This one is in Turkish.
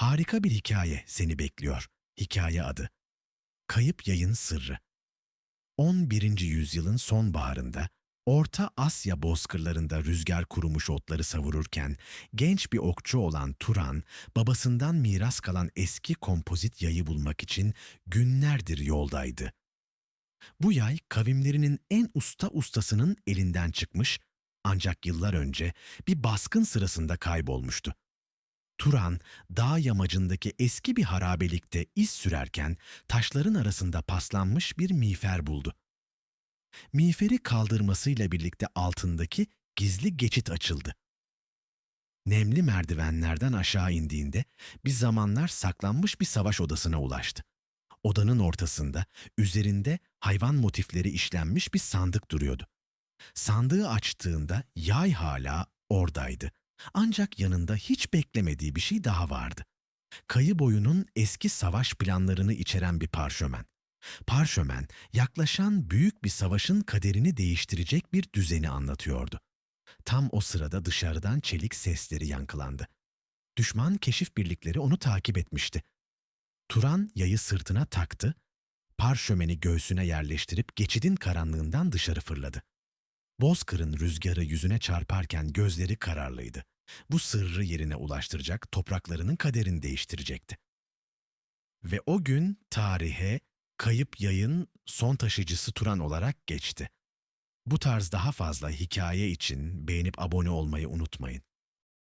Harika bir hikaye seni bekliyor. Hikaye adı. Kayıp Yayın Sırrı. 11. yüzyılın sonbaharında Orta Asya bozkırlarında rüzgar kurumuş otları savururken genç bir okçu olan Turan, babasından miras kalan eski kompozit yayı bulmak için günlerdir yoldaydı. Bu yay kavimlerinin en usta ustasının elinden çıkmış ancak yıllar önce bir baskın sırasında kaybolmuştu. Turan, dağ yamacındaki eski bir harabelikte iz sürerken taşların arasında paslanmış bir miğfer buldu. Miğferi kaldırmasıyla birlikte altındaki gizli geçit açıldı. Nemli merdivenlerden aşağı indiğinde bir zamanlar saklanmış bir savaş odasına ulaştı. Odanın ortasında üzerinde hayvan motifleri işlenmiş bir sandık duruyordu. Sandığı açtığında yay hala oradaydı. Ancak yanında hiç beklemediği bir şey daha vardı. Kayı boyunun eski savaş planlarını içeren bir parşömen. Parşömen, yaklaşan büyük bir savaşın kaderini değiştirecek bir düzeni anlatıyordu. Tam o sırada dışarıdan çelik sesleri yankılandı. Düşman keşif birlikleri onu takip etmişti. Turan yayı sırtına taktı, parşömeni göğsüne yerleştirip geçidin karanlığından dışarı fırladı. Bozkır'ın rüzgarı yüzüne çarparken gözleri kararlıydı. Bu sırrı yerine ulaştıracak, topraklarının kaderini değiştirecekti. Ve o gün tarihe kayıp yayın son taşıyıcısı Turan olarak geçti. Bu tarz daha fazla hikaye için beğenip abone olmayı unutmayın.